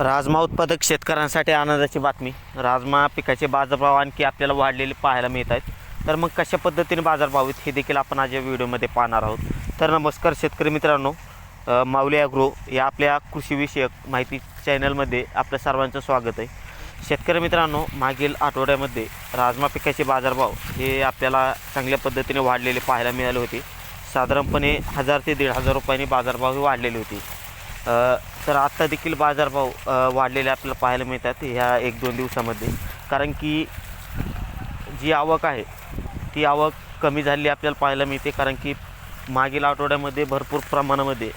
राजमा उत्पादक शेतकऱ्यांसाठी आनंदाची बातमी. राजमा पिकाचे बाजारभाव आणखी आपल्याला वाढलेले पाहायला मिळत आहेत. तर मग कशा पद्धतीने बाजारभाव आहेत हे देखील आपण आज या व्हिडिओमध्ये पाहणार आहोत. तर नमस्कार शेतकरी मित्रांनो माऊली ॲग्रो या आपल्या कृषीविषयक माहिती चॅनलमध्ये आपल्या सर्वांचं स्वागत आहे. शेतकरी मित्रांनो मागील आठवड्यामध्ये राजमा पिकाचे बाजारभाव हे आपल्याला चांगल्या पद्धतीने वाढलेले पाहायला मिळाले होते. साधारणपणे हजार ते दीड हजार रुपयांनी बाजारभाव हे वाढलेले होते. तर आत्ता देखील बाजारभाव वाढलेले आपल्याला पाहायला मिळतात ह्या एक दोन दिवसामध्ये. कारण की जी आवक आहे ती आवक कमी झालेली आपल्याला पाहायला मिळते. कारण की मागील आठवड्यामध्ये भरपूर प्रमाणामध्ये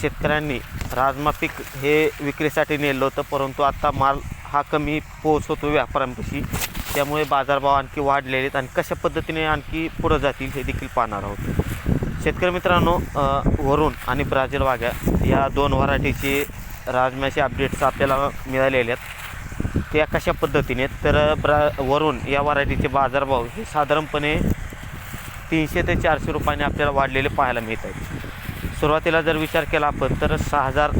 शेतकऱ्यांनी राजमा पीक हे विक्रीसाठी नेलं होतं. परंतु आत्ता माल हा कमी पोहोचवतो व्यापाऱ्यांपाशी. त्यामुळे बाजारभाव आणखी वाढलेले आहेत. आणि कशा पद्धतीने आणखी पुढं जातील हे देखील पाहणार आहोत. शेतकरी मित्रांनो वरून आणि ब्राझील वाघ्या या दोन व्हरायटीचे राजम्याचे अपडेट्स आपल्याला मिळालेले आहेत त्या कशा पद्धतीने आहेत? तर ब्रा वरून या व्हरायटीचे बाजारभाव हे साधारणपणे तीनशे ते चारशे रुपयाने आपल्याला वाढलेले पाहायला मिळत आहेत सुरुवातीला जर विचार केला आपण तर सहा हजार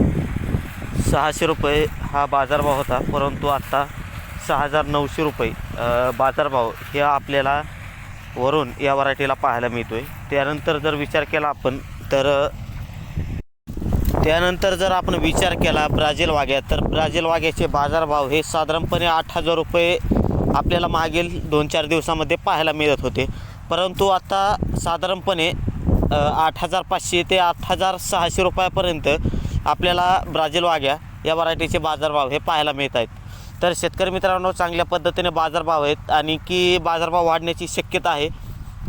सहाशे रुपये हा बाजारभाव होता परंतु आत्ता सहा हजार नऊशे रुपये बाजारभाव हे आपल्याला वरून या व्हरायटीला पाहायला मिळतो आहे त्यानंतर जर विचार केला आपण तर त्यानंतर जर आपण विचार केला ब्राझील वाघ्या तर ब्राझील वाघ्याचे बाजारभाव हे साधारणपणे आठ हजार रुपये आपल्याला मागील दोन चार दिवसामध्ये पाहायला मिळत होते. परंतु आता साधारणपणे आठ हजार पाचशे ते आठ हजार सहाशे रुपयापर्यंत आपल्याला ब्राझील वाघ्या या व्हरायटीचे बाजारभाव हे पाहायला मिळत आहेत तर शेतकरी मित्रांनो चांगल्या पद्धतीने बाजारभाव आहेत आणि की बाजारभाव वाढण्याची शक्यता आहे.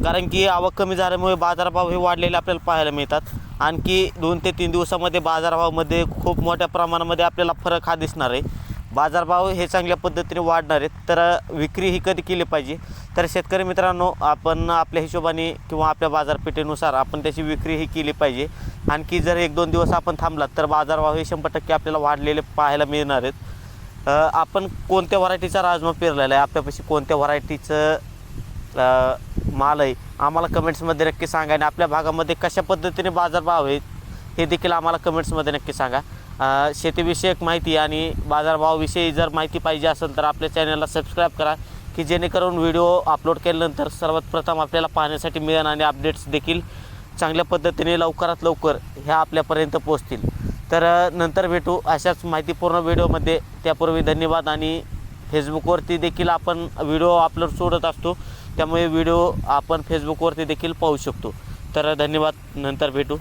कारण की आवक कमी झाल्यामुळे बाजारभाव हे वाढलेले आपल्याला पाहायला मिळतात. आणखी दोन ते तीन दिवसामध्ये बाजारभावामध्ये खूप मोठ्या प्रमाणामध्ये आपल्याला फरक हा दिसणार आहे. बाजारभाव हे चांगल्या पद्धतीने वाढणार आहेत. तर विक्री ही कधी केली पाहिजे? तर शेतकरी मित्रांनो आपण आपल्या हिशोबाने किंवा आपल्या बाजारपेठेनुसार आपण त्याची विक्री ही केली पाहिजे. आणखी जर एक दोन दिवस आपण थांबलात तर बाजारभाव हे शंभर टक्के आपल्याला वाढलेले पाहायला मिळणार आहेत. आपण कोणत्या व्हरायटीचा राजमा पेरलेला आहे? आपल्यापाशी कोणत्या व्हरायटीचं माल आहे? आम्हाला कमेंट्समध्ये नक्की सांगा आणि आपल्या भागामध्ये कशा पद्धतीने बाजारभाव आहेत हे देखील आम्हाला कमेंट्समध्ये नक्की सांगा. शेतीविषयक माहिती आणि बाजारभावाविषयी जर माहिती पाहिजे असेल तर आपल्या चॅनलला सबस्क्राईब करा की जेणेकरून व्हिडिओ अपलोड केल्यानंतर सर्वात प्रथम आपल्याला पाहण्यासाठी मिळेल आणि अपडेट्स देखील चांगल्या पद्धतीने लवकरात लवकर ह्या आपल्यापर्यंत पोहोचतील. तर नंतर भेटू अशाच माहितीपूर्ण व्हिडिओमध्ये. त्यापूर्वी धन्यवाद आणि फेसबुकवरती देखील आपण व्हिडिओ अपलोड सोडत असतो. त्यामुळे व्हिडिओ आपण फेसबुकवरती देखील पाहू शकतो. तर धन्यवाद. नंतर भेटू.